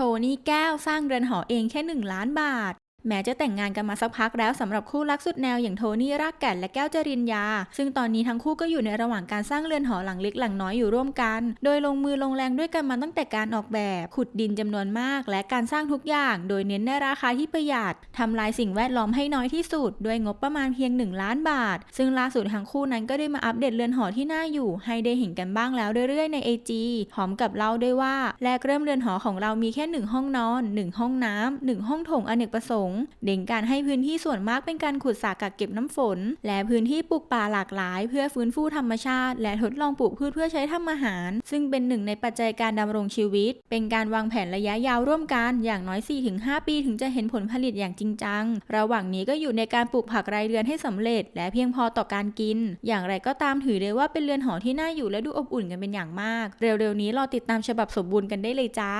โทนี่แก้วสร้างเรือนหอเองแค่ 1 ล้านบาท แม้จะแต่งงานกันมาสักพักแล้วสำหรับคู่รักสุดแนวอย่างโทนี่รากแก่นและแก้วจริญญาซึ่งตอนนี้ทั้งคู่ก็อยู่ในระหว่างการสร้างเรือนหอหลังเล็กหลังน้อยอยู่ร่วมกัน โดยลงมือลงแรงด้วยกันมาตั้งแต่การออกแบบ ขุดดินจำนวนมาก และการสร้างทุกอย่าง โดยเน้นในราคาที่ประหยัดทำลายสิ่งแวดล้อมให้น้อยที่สุด ด้วยงบประมาณเพียง 1 ล้านบาท ซึ่งล่าสุดทั้งคู่นั้นก็ได้มาอัปเดตเรือนหอที่น่าอยู่ ให้ได้เห็นกันบ้างแล้วเรื่อยๆใน AG พร้อมกับเล่าด้วยว่าแรกเริ่มเรือนหอของเรามีแค่หนึ่งห้องนอนหนึ่งห้องน้ำหนึ่งห้องโถงอเนกประสงค์เด่นการให้พื้นที่ส่วนมากเป็นการขุดสระกักเก็บน้ำฝน และพื้นที่ปลูกป่าหลากหลาย เพื่อฟื้นฟูธรรมชาติ และทดลองปลูกพืชเพื่อใช้ทำอาหาร ซึ่งเป็นหนึ่งในปัจจัยการดำรงชีวิต เป็นการวางแผนระยะยาวร่วมกันอย่างน้อย 4-5 ปีถึงจะเห็นผลผลิตอย่างจริงจัง ระหว่างนี้ก็อยู่ในการปลูกผักรายเดือนให้สำเร็จ และเพียงพอต่อการกิน อย่างไรก็ตามถือได้ว่าเป็นเรือนหอที่น่าอยู่และดูอบอุ่นกันเป็นอย่างมาก เร็วๆนี้รอติดตามฉบับสมบูรณ์กันได้เลยจ้า